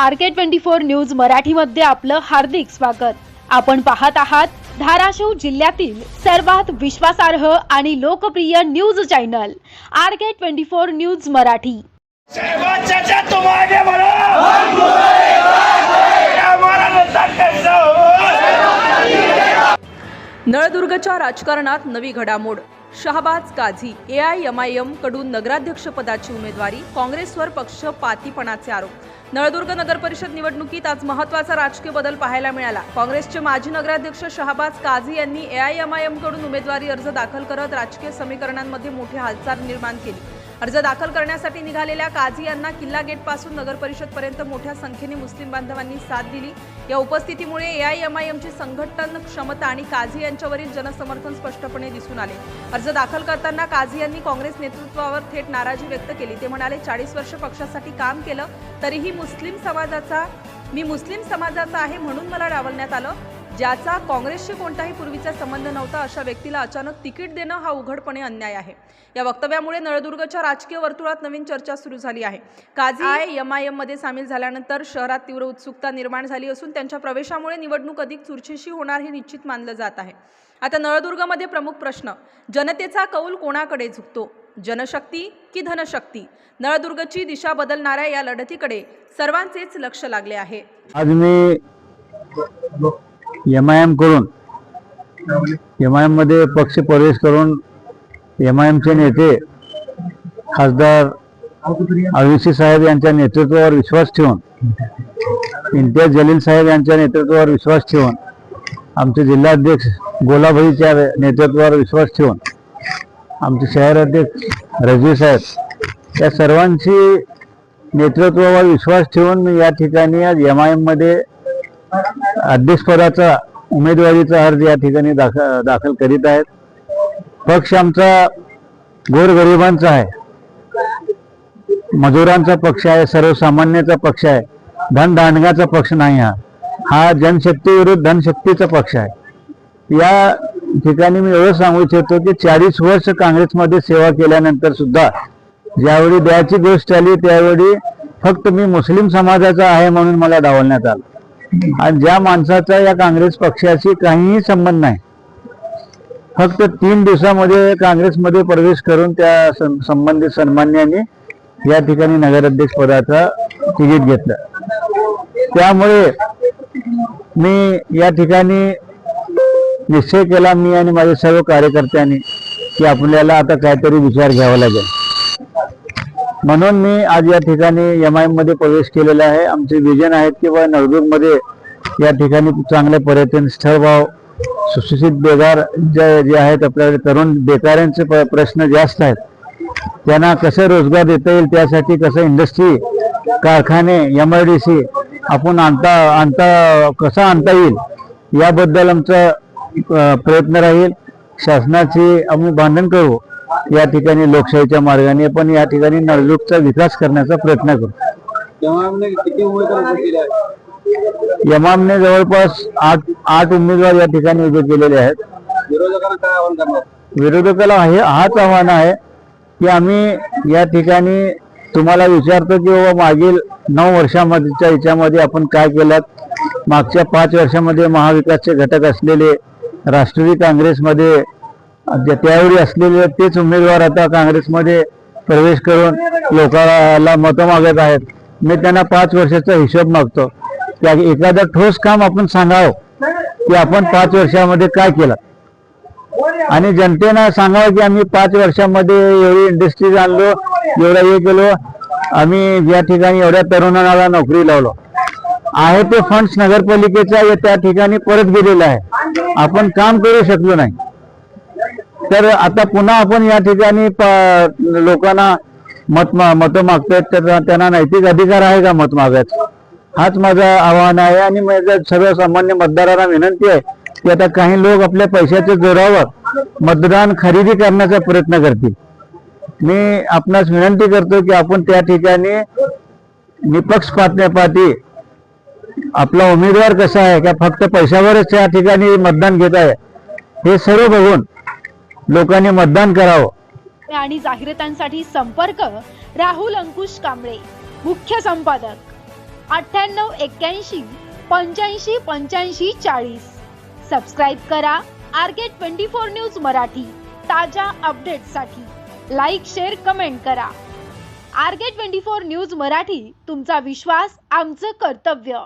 R K twenty four news मराठीमध्ये आपलं हार्दिक स्वागत. आपण पाहत आहात धाराशिव जिल्ह्यातील सर्वात विश्वासार्ह आणि लोकप्रिय news channel R K twenty four news Marathi. नळदुर्गच्या राजकारणात नवी घडामोड. Shahbaz Kazi A I M I एमकडून नगराध्यक्षपदाची उमेदवारी काँग्रेसवर पक्षपातीपणाचे आरोप. नळदुर्ग नगर परिषद निवडणुकीत आज महत्त्वाचा राजकीय बदल पाहायला मिळाला. काँग्रेसचे माजी नगराध्यक्ष शहाबाज काझी यांनी एआयएमआयएमकडून आय एम आय उमेदवारी अर्ज दाखल करत राजकीय समीकरणांमध्ये मोठी हालचाल निर्माण केली. अर्ज दाखल करण्यासाठी निघालेल्या काझी यांना किल्ला गेटपासून नगर परिषदपर्यंत मोठ्या संख्येने मुस्लिम बांधवांनी साथ दिली. या उपस्थितीमुळे ए आय एम आय एमची संघटन क्षमता आणि काझी यांच्यावरील जनसमर्थन स्पष्टपणे दिसून आले. अर्ज दाखल करताना काझी यांनी काँग्रेस नेतृत्वावर थेट नाराजी व्यक्त केली. ते म्हणाले चाळीस वर्ष पक्षासाठी काम केलं तरीही मुस्लिम समाजाचा मी मुस्लिम समाजाचा आहे म्हणून मला डावलण्यात आलं. ज्याचा काँग्रेसशी कोणताही पूर्वीचा संबंध नव्हता अशा व्यक्तीला अचानक तिकीट देणं हा उघडपणे अन्याय आहे. या वक्तव्यामुळे नळदुर्गच्या राजकीय वर्तुळात नवीन चर्चा सुरू झाली आहे. काझी आय. एम. आय. मध्ये सामील झाल्यानंतर शहरात तीव्र उत्सुकता निर्माण झाली असून त्यांच्या प्रवेशामुळे निवडणूक अधिक चुरशीशी होणार हे निश्चित मानलं जात आहे. आता नळदुर्गमध्ये प्रमुख प्रश्न जनतेचा कौल कोणाकडे झुकतो? जनशक्ती की धनशक्ती? नळदुर्गची दिशा बदलणाऱ्या या लढतीकडे सर्वांचेच लक्ष लागले आहे. आज मी एम आय एम करून एम आय एममध्ये पक्ष प्रवेश करून एम आय एमचे नेते खासदार अविशी साहेब यांच्या नेतृत्वावर विश्वास ठेवून इम्तियाज जलील साहेब यांच्या नेतृत्वावर विश्वास ठेवून आमचे जिल्हाध्यक्ष गोलाभाईच्या नेतृत्वावर विश्वास ठेवून आमचे शहर अध्यक्ष रजवी साहेब या सर्वांची नेतृत्वावर विश्वास ठेवून मी या ठिकाणी आज एम आय एममध्ये अध्यक्षपदाचा उमेदवारीचा अर्ज या ठिकाणी दाखल दाखल करीत आहेत. पक्ष आमचा गोरगरिबांचा आहे. मजुरांचा पक्ष आहे सर्वसामान्याचा पक्ष आहे. धनदांडगाचा पक्ष नाही हा. हा जनशक्ती विरुद्ध धनशक्तीचा पक्ष आहे. या ठिकाणी मी एवढं सांगू इच्छितो की चाळीस वर्ष काँग्रेसमध्ये सेवा केल्यानंतर सुद्धा ज्यावेळी द्यायची गोष्ट आली त्यावेळी फक्त मी मुस्लिम समाजाचा आहे म्हणून मला डावलण्यात आलं. आणि ज्या माणसाचा या काँग्रेस पक्षाशी काहीही संबंध नाही फक्त तीन दिवसामध्ये काँग्रेसमध्ये प्रवेश करून त्या संबंधित सन्मान्यांनी या ठिकाणी नगराध्यक्ष पदाचा तिकीट घेतलं. त्यामुळे मी या ठिकाणी निश्चय केला मी आणि माझ्या सर्व कार्यकर्त्यांनी की आपल्याला आता काहीतरी विचार घ्यावा लागेल. म्हणून मी आज या ठिकाणी एम आयमध्ये प्रवेश केलेला आहे. आमचे विजन आहेत की बा मध्ये या ठिकाणी चांगले पर्यटन स्थळ भाव सुशिक्षित बेकार जे जे आहेत आपल्याकडे तरुण बेकारांचे प- प्रश्न जास्त आहेत. त्यांना कसं रोजगार देता येईल त्यासाठी कसं इंडस्ट्री कारखाने एम आय डी सी आपण आणता आणता कसं आणता येईल याबद्दल आमचा प्रयत्न राहील. शासनाची आम्ही बांधण करू. या ठिकाणी लोकशाहीच्या मार्गाने पण या ठिकाणी नळदुर्गचा विकास करण्याचा प्रयत्न करू. यमामने जवळपास आठ आठ उमेदवार या ठिकाणी उभे केलेले आहेत. विरोधकाला हे हाच आव्हान आहे की आम्ही या ठिकाणी तुम्हाला विचारतो की बाबा मागील नऊ वर्षामध्येच्या याच्यामध्ये आपण काय केलं मागच्या पाच वर्षामध्ये महाविकासचे घटक असलेले राष्ट्रवादी काँग्रेसमध्ये त्यावेळी असलेले तेच उमेदवार आता काँग्रेसमध्ये प्रवेश करून लोकांना मतं मागत आहेत. मी त्यांना पाच वर्षाचा हिशोब मागतो. त्या एखादं ठोस काम आपण सांगावं. की आपण पाच वर्षामध्ये काय केलं? आणि जनतेनं सांगावं की आम्ही पाच वर्षामध्ये एवढी इंडस्ट्रीज आणलो एवढं हे केलो. आम्ही या ठिकाणी एवढ्या तरुणाला नोकरी लावलो. आहे ते फंड्स नगरपालिकेचा त्या ठिकाणी परत गेलेला आहे. आपण काम करू शकलो नाही. तर आता पुन्हा आपण या ठिकाणी प- लोकांना मत मत मागतायत तर त्यांना नैतिक अधिकार आहे का मत मागायचं हाच माझं आव्हान आहे आणि माझं सर्वसामान्य मतदारांना विनंती आहे की आता काही लोक आपल्या पैशाच्या जोरावर मतदान खरेदी करण्याचा प्रयत्न करतील. मी आपणास विनंती करतो की आपण त्या ठिकाणी निपक्षपाती आपला उमेदवार कसा आहे का फक्त पैशावरच त्या ठिकाणी मतदान घेत आहे हे सर्व बघून लोकांनी मतदान करावं. आणि जाहिरातांसाठी संपर्क राहुल अंकुश कांबळे मुख्य संपादक अठ्ठ्याण्णव एक्क्याऐंशी पंच्याऐंशी पंच्याऐंशी चाळीस. सबस्क्राईब करा R K twenty four news Marathi ताज्या अपडेटसाठी लाईक शेअर कमेंट करा. R K twenty four news Marathi तुमचा विश्वास आमचं कर्तव्य.